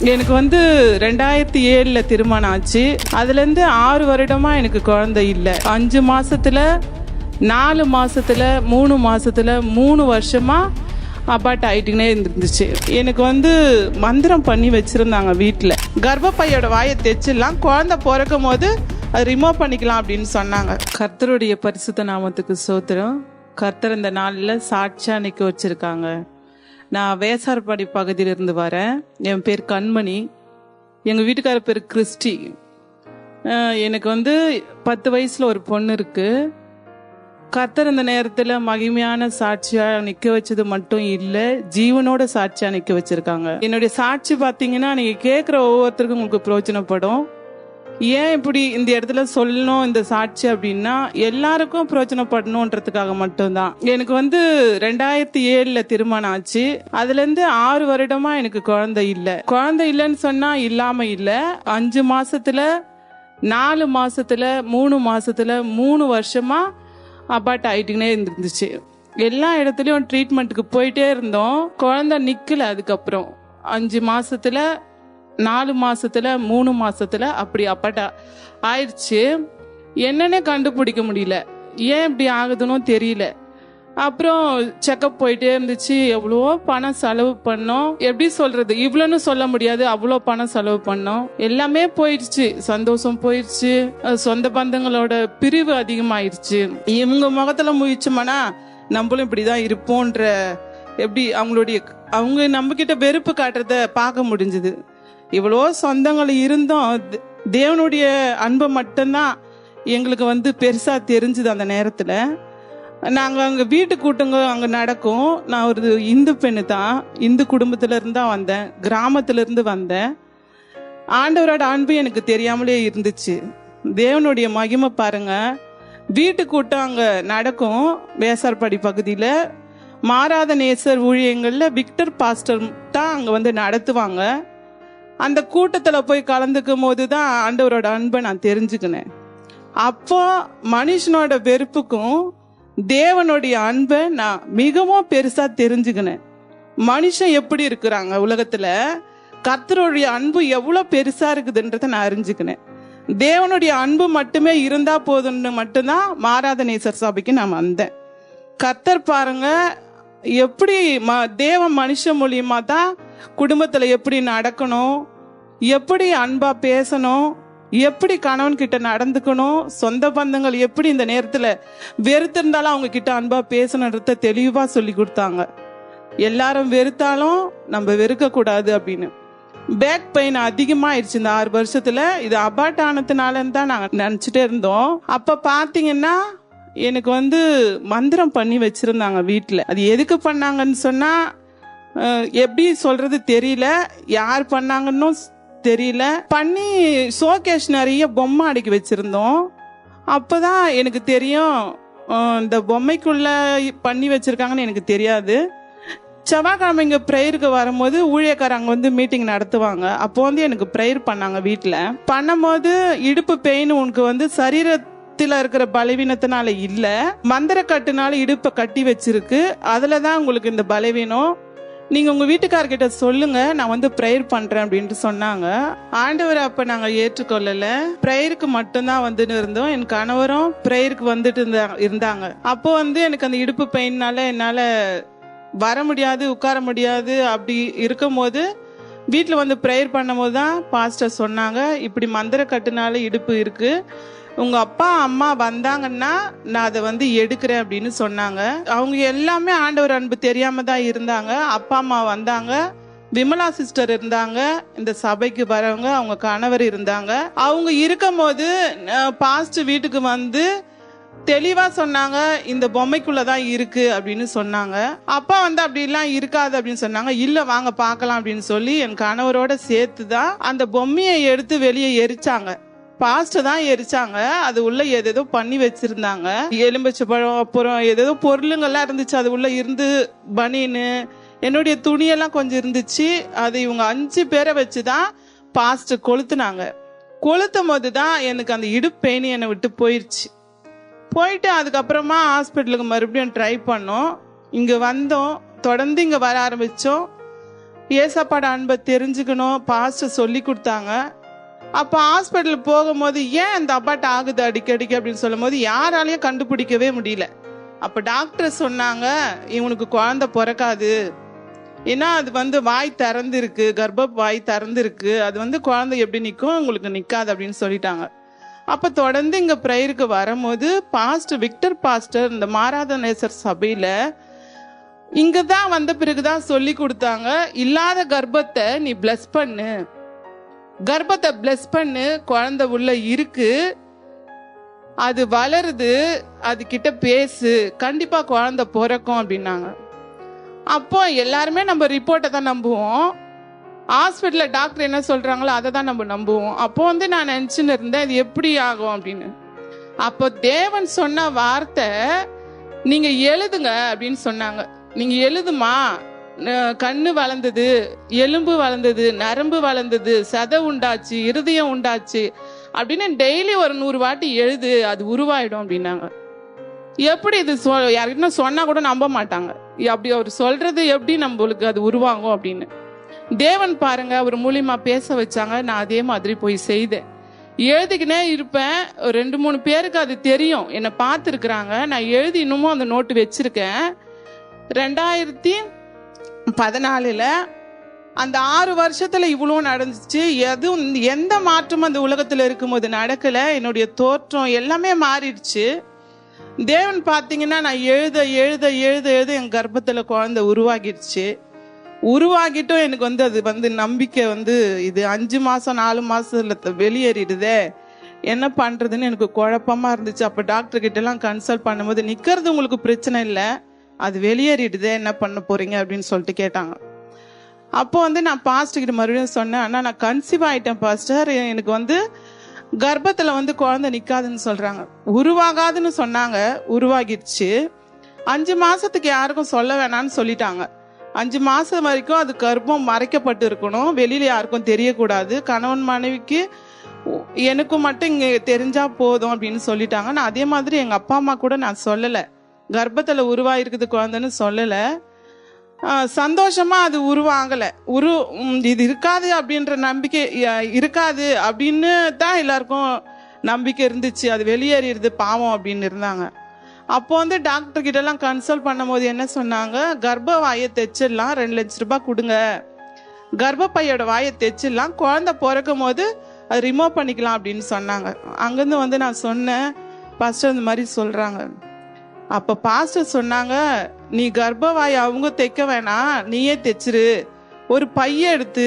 எனக்கு வந்து ரெண்டாயிரத்தி ஏழில் திருமணம் ஆச்சு. அதுலேருந்து ஆறு வருடமாக எனக்கு குழந்தை இல்லை. அஞ்சு மாதத்தில் நாலு மாதத்தில் மூணு மாதத்தில் மூணு வருஷமாக அபார்ட் ஆகிட்டுனே இருந்துச்சு. எனக்கு வந்து மந்திரம் பண்ணி வச்சுருந்தாங்க வீட்டில் கர்ப்பப்பையோட வாயை தைச்சிடலாம். குழந்தை பிறக்கும் போது அது ரிமூவ் பண்ணிக்கலாம் அப்படின்னு சொன்னாங்க. கர்த்தருடைய பரிசுத்த நாமத்துக்கு சோத்திரம். கர்த்தர் இந்த நாளில் சாட்சியாக நிற்க வச்சுருக்காங்க. நான் வேசார்பாடி பகுதியிலிருந்து வரேன். என் பேர் கண்மணி. எங்கள் வீட்டுக்கார பேர் கிறிஸ்டி. எனக்கு வந்து பத்து வயசில் ஒரு பொண்ணு இருக்குது கர்த்தர் இந்த நேரத்தில் மகிமையான சாட்சியாக நிற்க வச்சது மட்டும் இல்லை ஜீவனோட சாட்சியாக நிற்க வச்சிருக்காங்க. என்னுடைய சாட்சி பார்த்தீங்கன்னா நீங்கள் கேட்குற ஒவ்வொருத்தருக்கும் உங்களுக்கு பிரயோஜனப்படும். ஏன் இப்படி இந்த இடத்துல சொல்லணும் இந்த சாட்சி அப்படின்னா எல்லாருக்கும் பிரயோஜனப்படணுன்றதுக்காக மட்டும்தான். எனக்கு வந்து ரெண்டாயிரத்தி ஏழுல திருமணம் ஆச்சு. அதுல இருந்து ஆறு வருடமா எனக்கு குழந்தை இல்லை. குழந்தை இல்லைன்னு சொன்னா இல்லாம இல்லை. அஞ்சு மாசத்துல நாலு மாசத்துல மூணு மாசத்துல மூணு வருஷமா அபார்ட் ஆயிட்டுனே இருந்துச்சு. எல்லா இடத்துலயும் ட்ரீட்மெண்ட்டுக்கு போயிட்டே இருந்தோம். குழந்தை நிக்கல அதுக்கப்புறம். அஞ்சு மாசத்துல நாலு மாசத்துல மூணு மாசத்துல அப்படி அப்பட்டா ஆயிடுச்சு. என்னன்னே கண்டுபிடிக்க முடியல. ஏன் இப்படி ஆகுதுன்னு தெரியல. அப்புறம் செக்கப் போயிட்டே இருந்துச்சு. எவ்வளோ பணம் செலவு பண்ணோம். எப்படி சொல்றது? இவ்வளோன்னு சொல்ல முடியாது. அவ்வளோ பணம் செலவு பண்ணோம். எல்லாமே போயிடுச்சு. சந்தோஷம் போயிடுச்சு. சொந்த பந்தங்களோட பிரிவு அதிகமாயிடுச்சு இவங்க முகத்துல முயற்சோம்னா நம்மளும் இப்படிதான் இருப்போன்ற எப்படி அவங்களுடைய அவங்க நம்ம கிட்ட வெறுப்பு காட்டுறத பார்க்க முடிஞ்சது. இவ்வளோ சொந்தங்கள் இருந்தோம் தேவனுடைய அன்பை மட்டும்தான் எங்களுக்கு வந்து பெருசாக தெரிஞ்சுது அந்த நேரத்தில். நாங்கள் அங்கே வீட்டு கூட்டங்க அங்கே நடக்கும். நான் ஒரு இந்து பெண்ணு தான். இந்து குடும்பத்துலேருந்து தான் வந்தேன். கிராமத்திலேருந்து வந்தேன். ஆண்டவரோட அன்பு எனக்கு தெரியாமலே இருந்துச்சு. தேவனுடைய மகிமை பாருங்க. வீட்டு கூட்டம் அங்கே நடக்கும். வேசார்பாடி பகுதியில் மாறாத நேசர் ஊழியங்களில் விக்டர் பாஸ்டர் தான் அங்கே வந்து நடத்துவாங்க. அந்த கூட்டத்தில் போய் கலந்துக்கும் போது தான் ஆண்டவரோட அன்பை நான் தெரிஞ்சுக்கினேன். அப்போ மனுஷனோட வெறுப்புக்கும் தேவனுடைய அன்பை நான் மிகவும் பெருசா தெரிஞ்சுக்கினேன். மனுஷன் எப்படி இருக்கிறாங்க உலகத்துல? கர்த்தருடைய அன்பு எவ்வளவு பெருசா இருக்குதுன்றத நான் அறிஞ்சுக்கினேன். தேவனுடைய அன்பு மட்டுமே இருந்தா போதும்னு மட்டும்தான் மாறாத நேசர் சபைக்கு நான் வந்தேன். கர்த்தர் பாருங்க எப்படி ம தேவ மனுஷ மூலியமா தான் குடும்பத்துல எப்படி நடக்கணும்? எப்படி அன்பா பேசணும்? எப்படி கணவன் கிட்ட நடந்துக்கணும்? சொந்த பந்தங்கள் எப்படி இந்த நேரத்துல வெறுத்திருந்தாலும் அவங்க கிட்ட அன்பா பேசணுன்றத தெளிவா சொல்லி கொடுத்தாங்க. எல்லாரும் வெறுத்தாலும் நம்ம வெறுக்க கூடாது அப்படின்னு. பேக் பெயின் அதிகமாயிடுச்சு இந்த ஆறு வருஷத்துல. இது அபார்ட் ஆனதுனாலன்னு தான் நாங்க நினைச்சிட்டே இருந்தோம். அப்ப பாத்தீங்கன்னா எனக்கு வந்து மந்திரம் பண்ணி வச்சிருந்தாங்க வீட்டுல அது எதுக்கு பண்ணாங்கன்னு சொன்னா எப்படி சொல்றது தெரியல. யார் பண்ணாங்கன்னும் தெரியல. பண்ணி ஷோகேஷ் நிறைய பொம்மை அடுக்கி அப்போ தான் எனக்கு தெரியும் இந்த பொம்மைக்குள்ள பண்ணி வச்சுருக்காங்கன்னு எனக்கு தெரியாது. செவ்வாய்க்கிழமை இங்கே ப்ரேயருக்கு வரும்போது ஊழியக்காரர் அங்கே வந்து மீட்டிங் நடத்துவாங்க. அப்போ வந்து எனக்கு ப்ரேயர் பண்ணாங்க வீட்டில் பண்ணும்போது இடுப்பு பெயின் உனக்கு வந்து சரீரத்தில் இருக்கிற பலவீனத்தினால இல்லை. மந்திர கட்டுனால இடுப்பை கட்டி வச்சிருக்கு. அதில் தான் உங்களுக்கு இந்த பலவீனம். நீங்கள் உங்கள் வீட்டுக்காரர்கிட்ட சொல்லுங்கள் நான் வந்து ப்ரேயர் பண்ணுறேன் அப்படின்ட்டு சொன்னாங்க. ஆண்டவர் அப்போ நாங்கள் ஏற்றுக்கொள்ளலை. ப்ரேயருக்கு மட்டும்தான் வந்துட்டு இருந்தோம். என் கணவரும் ப்ரேயருக்கு வந்துட்டு இருந்தா- இருந்தாங்க. அப்போ வந்து எனக்கு அந்த இடுப்பு பெயின்னால என்னால் வர முடியாது உட்கார முடியாது. அப்படி இருக்கும்போது வீட்டில் வந்து ப்ரேயர் பண்ணும்போது தான் பாஸ்டர் சொன்னாங்க. இப்படி மந்திர கட்டுனால இடுப்பு இருக்குது உங்க அப்பா அம்மா வந்தாங்கன்னா நான் அதை வந்து எடுக்கிறேன் அப்படின்னு சொன்னாங்க. அவங்க எல்லாமே ஆண்டவர் அன்பு தெரியாம தான் இருந்தாங்க. அப்பா அம்மா வந்தாங்க. விமலா சிஸ்டர் இருந்தாங்க. இந்த சபைக்கு வரவங்க அவங்க கணவர் இருந்தாங்க. அவங்க இருக்கும்போது பாஸ்ட் வீட்டுக்கு வந்து தெளிவா சொன்னாங்க இந்த பொம்மைக்குள்ளே தான் இருக்கு அப்படின்னு சொன்னாங்க. அப்பா வந்து அப்படிலாம் இருக்காது அப்படின்னு சொன்னாங்க. இல்ல வாங்க பார்க்கலாம் அப்படின்னு சொல்லி என் கணவரோட சேர்த்து தான் அந்த பொம்மையை எடுத்து வெளியே எரிச்சாங்க. பாஸ்ட் தான் எரிச்சாங்க. அது உள்ள ஏதேதோ பண்ணி வச்சிருந்தாங்க. எலும்பச்சை பழம் அப்புறம் ஏதேதோ பொருளுங்கள்லாம் இருந்துச்சு. அது உள்ள இருந்து பனின்னு என்னுடைய துணியெல்லாம் கொஞ்சம் இருந்துச்சு. அது இவங்க அஞ்சு பேரை வச்சு தான் பாஸ்ட் கொளுத்துனாங்க. கொளுத்தும் போது தான் எனக்கு அந்த இடுப்பு பெயின் என்னை விட்டு போயிடுச்சு போயிட்டு அதுக்கப்புறமா ஹாஸ்பிட்டலுக்கு மறுபடியும் ட்ரை பண்ணோம். இங்கே வந்தோம். தொடர்ந்து இங்கே வர ஆரம்பித்தோம் ஏசப்பாட அன்பை தெரிஞ்சுக்கணும். பாஸ்டர் சொல்லி கொடுத்தாங்க. அப்போ ஹாஸ்பிட்டல் போகும்போது ஏன் இந்த அப்பாட்ட ஆகுது அடிக்கடிக்கு அப்படின்னு சொல்லும்போது யாராலையும் கண்டுபிடிக்கவே முடியல. அப்போ டாக்டர் சொன்னாங்க இவனுக்கு குழந்தை பிறக்காது. ஏன்னா அது வந்து வாய் திறந்துருக்கு கர்ப்ப வாய் திறந்துருக்கு. அது வந்து குழந்தை எப்படி நிற்கும் உங்களுக்கு நிற்காது அப்படின்னு சொல்லிட்டாங்க. அப்போ தொடர்ந்து இங்கே ப்ரேயருக்கு வரும்போது பாஸ்டர் விக்டர் பாஸ்டர் இந்த மாராத நேசர் சபையில் இங்கே தான் வந்த பிறகு தான் சொல்லி கொடுத்தாங்க இல்லாத கர்ப்பத்தை நீ பிளஸ் பண்ணு. கர்ப்பத்தை பிளஸ் பண்ணு குழந்தை உள்ள இருக்கு. அது வளருது அது கிட்ட பேசு. கண்டிப்பா குழந்தை பிறக்கும் அப்படின்னாங்க. அப்போ எல்லாருமே நம்ம ரிப்போர்ட்டை தான் நம்புவோம். ஹாஸ்பிட்டலில் டாக்டர் என்ன சொல்றாங்களோ அதை தான் நம்ம நம்புவோம். அப்போ வந்து நான் நினச்சின்னு இருந்தேன் இது எப்படி ஆகும் அப்படின்னு. அப்போ தேவன் சொன்ன வார்த்தை நீங்க எழுதுங்க அப்படின்னு சொன்னாங்க. நீங்க எழுதுமா? கண்ணு வளர்ந்தது எலும்பு வளர்ந்தது நரம்பு வளர்ந்தது சதை உண்டாச்சு இருதயம் உண்டாச்சு அப்படின்னு டெய்லி ஒரு நூறு வாட்டி எழுது அது உருவாயிடும் அப்படின்னாங்க. எப்படி இது சொ யாருக்கிட்ட சொன்னா கூட நம்ப மாட்டாங்க. அப்படி அவர் சொல்றது எப்படி நம்மளுக்கு அது உருவாகும் அப்படின்னு. தேவன் பாருங்க அவர் மூலியமா பேச வச்சாங்க நான் அதே மாதிரி போய் செய்தேன். எழுதிக்கினே இருப்பேன் ஒரு ரெண்டு மூணு பேருக்கு அது தெரியும். என்னை பார்த்துருக்குறாங்க நான் எழுதி இன்னமும் அந்த நோட்டு வச்சிருக்கேன். ரெண்டாயிரத்தி பதினாலில் அந்த ஆறு வருஷத்தில் இவ்வளோ நடந்துச்சு எதுவும் எந்த மாற்றமும் அந்த உலகத்தில் இருக்கும்போது நடக்கலை என்னுடைய தோற்றம் எல்லாமே மாறிடுச்சு. தேவன் பார்த்தீங்கன்னா நான் எழுத எழுத எழுத எழுத என் கர்ப்பத்தில் குழந்தை உருவாகிடுச்சு. உருவாகிட்டும் எனக்கு வந்து அது வந்து நம்பிக்கை வந்து இது அஞ்சு மாதம் நாலு மாதத்தில் வெளியேறிடுதே. என்ன பண்ணுறதுன்னு எனக்கு குழப்பமாக இருந்துச்சு. அப்போ டாக்டர் கன்சல்ட் பண்ணும்போது நிற்கிறது உங்களுக்கு பிரச்சனை இல்லை. அது வெளியேறிடுதே என்ன பண்ண போறீங்க அப்படின்னு சொல்லிட்டு கேட்டாங்க. அப்போ வந்து நான் பாஸ்டர் மறுபடியும் சொன்னேன் ஆனால் நான் கன்சீவ் ஆயிட்டேன் பாஸ்டர் எனக்கு வந்து கர்ப்பத்தில் வந்து குழந்தை நிற்காதுன்னு சொல்கிறாங்க உருவாகாதுன்னு சொன்னாங்க உருவாகிடுச்சு. அஞ்சு மாதத்துக்கு யாருக்கும் சொல்ல வேணான்னு சொல்லிட்டாங்க. அஞ்சு மாதம் வரைக்கும் அது கர்ப்பம் மறைக்கப்பட்டு இருக்கணும் வெளியில் யாருக்கும் தெரியக்கூடாது. கணவன் மனைவிக்கு எனக்கும் மட்டும் இங்கே தெரிஞ்சால் போதும் அப்படின்னு சொல்லிட்டாங்க. நான் அதே மாதிரி எங்கள் அப்பா அம்மா கூட நான் சொல்லலை. கர்ப்பத்தில் உருவாயிருக்குது குழந்தைன்னு சொல்லலை. சந்தோஷமாக அது உருவாகலை. உரு இது இருக்காது அப்படின்ற நம்பிக்கை இருக்காது அப்படின்னு தான் எல்லாருக்கும் நம்பிக்கை இருந்துச்சு. அது வெளியேறிடுது பாவம் அப்படின்னு இருந்தாங்க. அப்போ வந்து டாக்டர் கிட்டலாம் கன்சல்ட் பண்ணும்போது என்ன சொன்னாங்க? கர்ப்ப வாயை தைச்சிடலாம் ரெண்டு லட்ச ரூபாய் கொடுங்க. கர்ப்பப்பையோட வாயை தைச்சிடலாம் குழந்தை பிறக்கும் போது அது ரிமூவ் பண்ணிக்கலாம் அப்படின்னு சொன்னாங்க. அங்கேருந்து வந்து நான் சொன்னேன். ஃபஸ்ட்டு அந்த மாதிரி சொல்கிறாங்க அப்போ பாஸ்டர் சொன்னாங்க நீ கர்ப்பவாய் அவங்க தைக்க வேணாம் நீயே தைச்சிரு. ஒரு பைய எடுத்து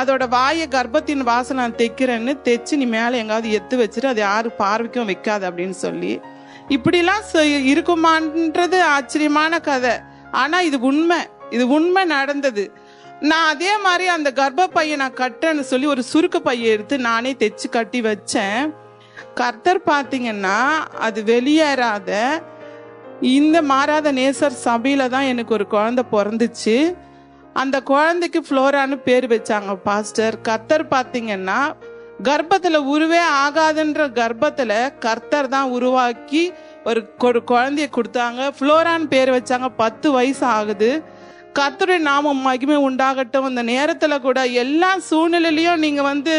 அதோட வாயை கர்ப்பத்தின் வாசனை நான் தைக்கிறேன்னு தைச்சு நீ மேலே எங்காவது எத்து வச்சிரு அது யாரு பார்வைக்கும் வைக்காது அப்படின்னு சொல்லி. இப்படிலாம் இருக்குமான்றது ஆச்சரியமான கதை. ஆனா இது உண்மை. இது உண்மை நடந்தது. நான் அதே மாதிரி அந்த கர்ப்ப பையை நான் கட்டுறேன்னு சொல்லி ஒரு சுருக்கு பையை எடுத்து நானே தைச்சு கட்டி வச்சேன். கர்த்தர் பார்த்தீங்கன்னா அது வெளியேறாத இந்த மாறாத நேசர் சபையில தான் எனக்கு ஒரு குழந்தை பிறந்துச்சு. அந்த குழந்தைக்கு ஃப்ளோரான்னு பேர் வச்சாங்க பாஸ்டர். கர்த்தர் பார்த்தீங்கன்னா கர்ப்பத்தில் உருவே ஆகாதுன்ற கர்ப்பத்தில் கர்த்தர் தான் உருவாக்கி ஒரு குழந்தைய கொடுத்தாங்க. ஃப்ளோரான் பேர் வச்சாங்க பத்து வயசு ஆகுது. கர்த்தருடைய நாமம் மகிமை உண்டாகட்டும். அந்த நேரத்தில் கூட எல்லா சூழ்நிலையிலையும் நீங்கள் வந்து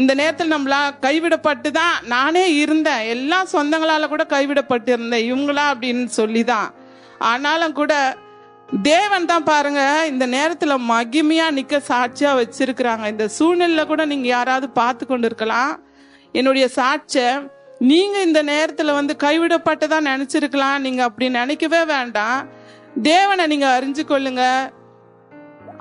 இந்த நேரத்தில் நம்மளா கைவிடப்பட்டு தான் நானே இருந்தேன். எல்லா சொந்தங்களால கூட கைவிடப்பட்டு இருந்தேன் இவங்களா அப்படின்னு சொல்லி தான் ஆனாலும் கூட தேவன் தான் பாருங்க இந்த நேரத்துல மகிமையா நிக்க சாட்சியா வச்சிருக்கிறாங்க. இந்த சூழ்நிலையில கூட நீங்க யாராவது பார்த்து கொண்டு இருக்கலாம் என்னுடைய சாட்சியை நீங்க இந்த நேரத்துல வந்து கைவிடப்பட்டதா நினைச்சிருக்கலாம். நீங்க அப்படி நினைக்கவே வேண்டாம். தேவனை நீங்க அறிஞ்சு கொள்ளுங்க.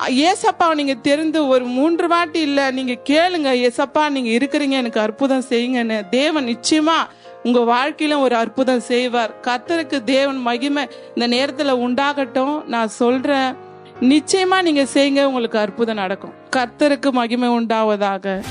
ஏசப்பா நீங்க தெரிந்து ஒரு மூன்று வாட்டி இல்ல நீங்க கேளுங்க ஏசப்பா நீங்க இருக்கிறீங்க எனக்கு அற்புதம் செய்யுங்கன்னு. தேவன் நிச்சயமா உங்க வாழ்க்கையில ஒரு அற்புதம் செய்வார். கர்த்தருக்கு தேவன் மகிமை இந்த நேரத்துல உண்டாகட்டும். நான் சொல்றேன் நிச்சயமா நீங்க செய்யுங்க உங்களுக்கு அற்புதம் நடக்கும். கர்த்தருக்கு மகிமை உண்டாவதாக.